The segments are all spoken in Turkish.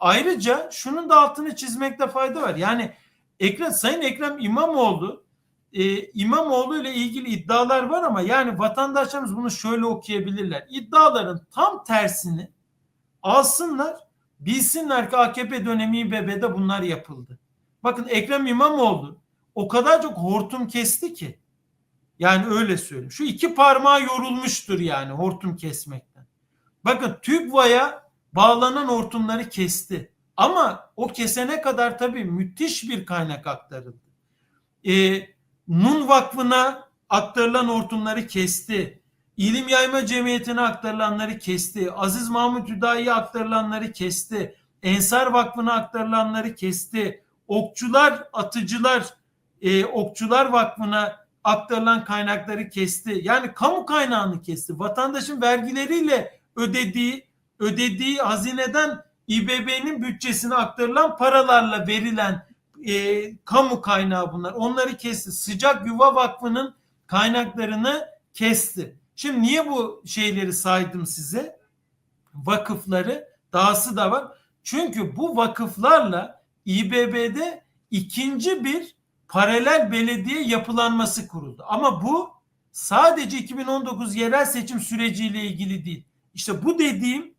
Ayrıca şunun da altını çizmekte fayda var. Yani Ekrem Sayın Ekrem İmamoğlu e, İmamoğlu ile ilgili iddialar var ama yani vatandaşlarımız bunu şöyle okuyabilirler. İddiaların tam tersini alsınlar, bilsinler ki AKP dönemi İBB'de bunlar yapıldı. Bakın Ekrem İmamoğlu o kadar çok hortum kesti ki. Yani öyle söyleyeyim. Şu iki parmağı yorulmuştur yani hortum kesmekten. Bakın TÜGVA'ya bağlanan hortumları kesti. Ama o kesene kadar tabii müthiş bir kaynak aktarıldı. Ee, Nun Vakfı'na aktarılan hortumları kesti. İlim Yayma Cemiyeti'ne aktarılanları kesti. Aziz Mahmut Hüdayi'ye aktarılanları kesti. Ensar Vakfı'na aktarılanları kesti. Okçular, atıcılar, e, Okçular Vakfı'na aktarılan kaynakları kesti. Yani kamu kaynağını kesti. Vatandaşın vergileriyle ödediği ödediği hazineden İBB'nin bütçesine aktarılan paralarla verilen e, kamu kaynağı bunlar. Onları kesti. Sıcak Yuva Vakfı'nın kaynaklarını kesti. Şimdi niye bu şeyleri saydım size? Vakıfları, dahası da var. Çünkü bu vakıflarla İBB'de ikinci bir paralel belediye yapılanması kuruldu. Ama bu sadece 2019 yerel seçim süreciyle ilgili değil. İşte bu dediğim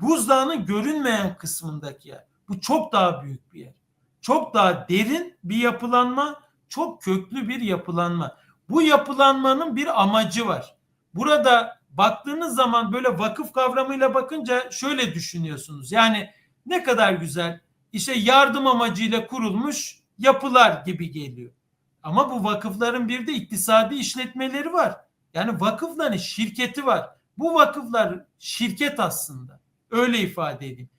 buzdağının görünmeyen kısmındaki yer. Bu çok daha büyük bir yer. Çok daha derin bir yapılanma, çok köklü bir yapılanma. Bu yapılanmanın bir amacı var. Burada baktığınız zaman böyle vakıf kavramıyla bakınca şöyle düşünüyorsunuz. Yani ne kadar güzel işte yardım amacıyla kurulmuş yapılar gibi geliyor. Ama bu vakıfların bir de iktisadi işletmeleri var. Yani vakıfların şirketi var. Bu vakıflar şirket aslında. Öyle ifade edeyim.